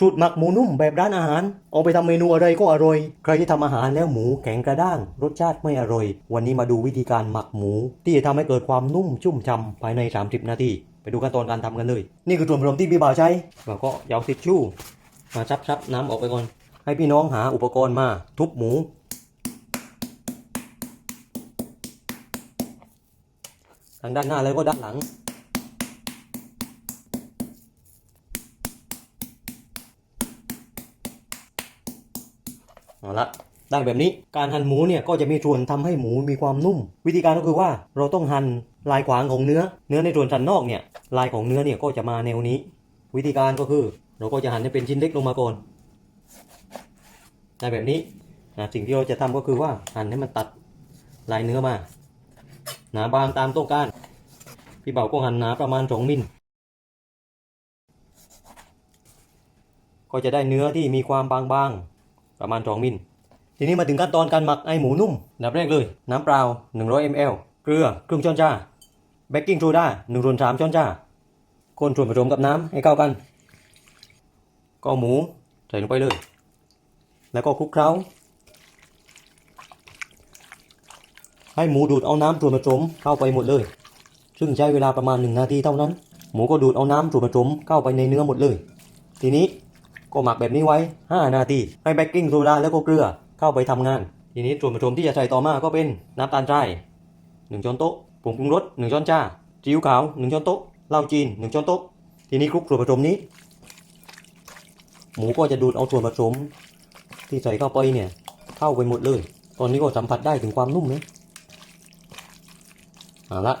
สูตรหมักหมูนุ่มแบบร้านอาหาร เอาไปทำเมนูอะไรก็อร่อย ใครที่ทำอาหารแล้วหมูแข็งกระด้าง รสชาติไม่อร่อย วันนี้มาดูวิธีการหมักหมู ที่จะทำให้เกิดความนุ่มชุ่มฉ่ำภายใน 30 นาที ไปดูขั้นตอนการทำกันเลย นี่คือส่วนผสมที่พี่บ่าวใช้เราก็ยาวทิชชู่มาชับชับๆน้ำออกไปก่อน ให้พี่น้องหาอุปกรณ์มาทุบหมู ทางด้านหน้าแล้วก็ด้านหลัง เอาละได้แบบนี้การหั่นหมูเนี่ยก็จะมีส่วนทำให้หมูมีความนุ่ม วิธีการก็คือว่าเราต้องหั่นลายขวางของเนื้อ เนื้อในส่วนสันนอกเนี่ยลายของเนื้อเนี่ยก็จะมาแนวนี้ วิธีการก็คือ เราก็จะหั่นให้เป็นชิ้นเล็กลงมาก่อนได้แบบนี้นะสิ่งที่เราจะทำก็คือว่าหั่นให้มันตัดลายเนื้อมาหนาบางตามต้องการพี่เบาก็หั่นหนาประมาณ2มิลก็จะได้เนื้อที่มีความบางๆ ประมาณ2มิลทีนี้มาถึงขั้นตอนการหมักไอหมูนุ่มอันดับแรกเลยน้ำเปล่า 100 ml เกลือครึ่งช้อนชาเบกกิ้งโซดา1ส่วน3ช้อนชาคนส่วนผสมกับน้ำให้เข้ากัน ก็หมูใส่ลงไปเลย แล้วก็คลุกเคล้า ให้หมูดูดเอาน้ำส่วนผสมเข้าไปหมดเลย ซึ่งใช้เวลาประมาณ1นาทีเท่านั้น หมูก็ดูดเอาน้ำส่วนผสมเข้าไปในเนื้อหมดเลย ทีนี้ ก็หมักแบบนี้ไว้ 5 นาที ให้เบกกิ้งโซดาแล้วก็เกลือเข้าไปทำงาน ทีนี้ส่วนผสมที่จะใส่ต่อมาก็เป็นน้ำตาลทราย1ช้อนโต๊ะผงปรุงรส1ช้อนชาซีอิ๊วขาว1ช้อนโต๊ะเหล้าจีน1ช้อนโต๊ะ ทีนี้คลุกส่วนผสมนี้ หมูก็จะดูดเอาส่วนผสม ที่ใส่เข้าไปเนี่ยเข้าไปหมดเลย ตอนนี้ก็สัมผัสได้ถึงความนุ่มนะเอาละ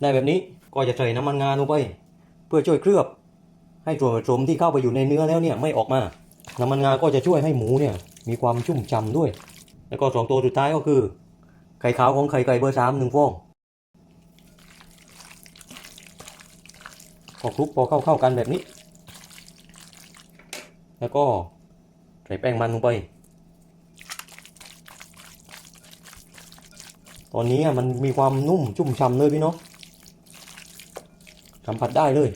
ได้แบบนี้ก็จะใส่น้ำมันงาลงไป เพื่อช่วยเคลือบ ให้ส่วนผสมที่เข้าไปอยู่ในเนื้อแล้วเนี่ยไม่ออกมา น้ำมันงาก็จะช่วยให้หมูเนี่ยมีความชุ่มฉ่ำด้วย แล้วก็สองตัวสุดท้ายก็คือ ไข่ขาวของไข่ไก่เบอร์สามหนึ่งฟองพอคลุกพอเข้าเข้ากันแบบนี้ แล้วก็ใส่แป้งมันลงไป ตอนนี้มันมีความนุ่มชุ่มฉ่ำเลยพี่เน้องสัมผัสได้เลย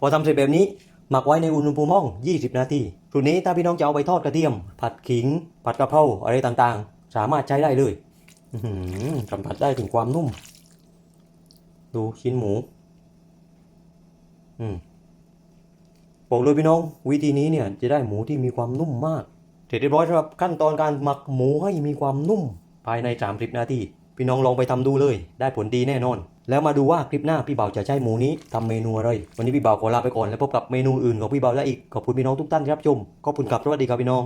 พอทำเสร็จแบบนี้หมักไว้ในอุณหภูมิห้อง 20 นาทีสูตรนี้ถ้าพี่น้องจะเอาไปทอดกระเทียม ผัดขิง ผัดกะเพราอะไรต่างๆ สามารถใช้ได้เลยสัมผัสได้ถึงความนุ่ม ดูชิ้นหมู อืมบอกเลยพี่น้อง วิธีนี้เนี่ยจะได้หมูที่มีความนุ่มมากเสร็จเรียบร้อยสำหรับขั้นตอนการหมักหมูให้มีความนุ่ม ภายใน 30 นาที พี่น้องลองไปทำดูเลย ได้ผลดีแน่นอน แล้วมาดูว่าคลิปหน้าพี่เบาจะใช้หมูนี้ทำเมนูอะไร วันนี้พี่เบาขอลาไปก่อนแล้วพบกับเมนูอื่นของพี่เบาและอีก ขอบคุณพี่น้องทุกท่านที่รับชม ขอบคุณครับสวัสดีครับพี่น้อง